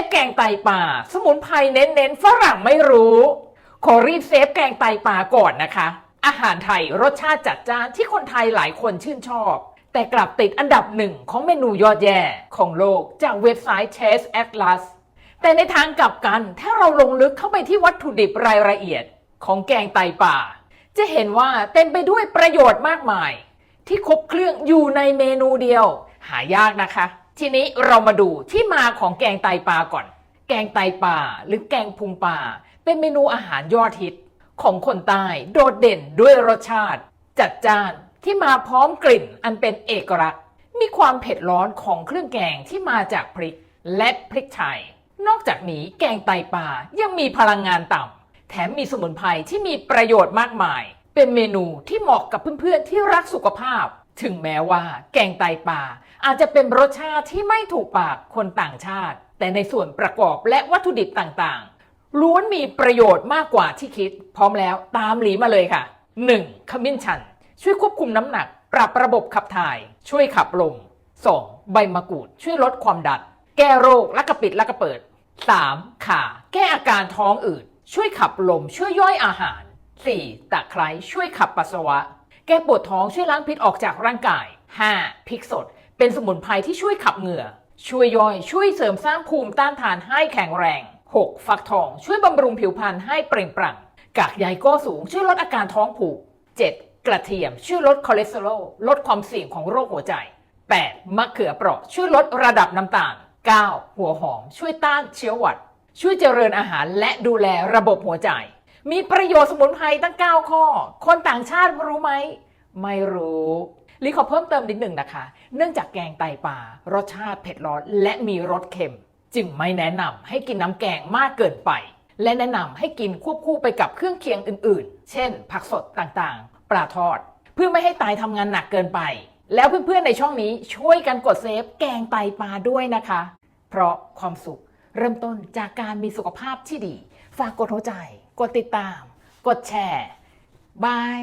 ฟแกงไตป่า สมุนไพรเน้นๆฝรั่งไม่รู้ ขอรีบเซฟแกงไตป่าก่อนนะคะ อาหารไทยรสชาติจัดจ้านที่คนไทยหลายคนชื่นชอบ แต่กลับติดอันดับหนึ่งของเมนูยอดแย่ของโลกจากเว็บไซต์ Taste Atlas แต่ในทางกลับกันถ้าเราลงลึกเข้าไปที่วัตถุดิบรายละเอียดของแกงไตป่า จะเห็นว่าเต็มไปด้วยประโยชน์มากมาย ที่ครบเครื่องอยู่ในเมนูเดียว หายากนะคะ ทีนี้เรามาดูที่มาของแกงไตปลาก่อน แกงไตปลาหรือแกงพุงปลาเป็นเมนูอาหารยอดฮิตของคนใต้โดดเด่นด้วยรสชาติ จัดจ้านที่มาพร้อมกลิ่นอันเป็นเอกลักษณ์ มีความเผ็ดร้อนของเครื่องแกงที่มาจากพริกและพริกไทย นอกจากนี้แกงไตปลายังมีพลังงานต่ำแถมมีสมุนไพรที่มีประโยชน์มากมาย เป็นเมนูที่เหมาะกับเพื่อนๆที่รักสุขภาพ ถึงแม้ว่าแกงไตปลาอาจจะเป็นรสชาติที่ไม่ถูกปากคนต่างชาติ แต่ในส่วนประกอบและวัตถุดิบต่างๆ ล้วนมีประโยชน์มากกว่าที่คิด พร้อมแล้วตามหลีมาเลยค่ะ 1. ขมิ้นชัน ช่วยควบคุมน้ำหนัก ปรับระบบขับถ่าย ช่วยขับลม 2. ใบมะกรูด ช่วยลดความดัน แก้โรคและกระปิดและกระเปิด 3. ข่า แก้อาการท้องอืด ช่วยขับลม ช่วยย่อยอาหาร 4. ตะไคร้ ช่วยขับปัสสาวะ แก้ปวดท้องช่วยล้างพิษออกจากร่างกาย 5. พริกสด เป็นสมุนไพรที่ช่วยขับเหงื่อ ช่วยย่อย ช่วยเสริมสร้างภูมิต้านทานให้แข็งแรง 6. ฟักทอง ช่วยบำรุงผิวพรรณให้เปล่งปลั่ง กากใยก็สูง ช่วยลดอาการท้องผูก 7. กระเทียม ช่วยลดคอเลสเตอรอล ลดความเสี่ยงของโรคหัวใจ 8. มะเขือเปราะ ช่วยลดระดับน้ำตาล 9. หัวหอม ช่วยต้านเชื้อหวัด ช่วยเจริญอาหารและดูแลระบบหัวใจ มีประโยชน์สมุนไพรตั้ง 9 ข้อ คนต่างชาติรู้ไหม ไม่รู้ลิขอเพิ่มเติมนิดหนึ่งนะคะ เนื่องจากแกงไตปลารสชาติเผ็ดร้อนและมีรสเค็ม จึงไม่แนะนำให้กินน้ำแกงมากเกินไป และแนะนำให้กินควบคู่ไปกับเครื่องเคียงอื่นๆ เช่น ผักสดต่างๆ ปลาทอด เพื่อไม่ให้ไตทำงานหนักเกินไป แล้วเพื่อนๆในช่องนี้ช่วยกันกดเซฟแกงไตปลาด้วยนะคะ เพราะความสุขเริ่มต้นจากการมีสุขภาพที่ดี ฝากกดหัวใจ กดติดตาม กดแชร์บาย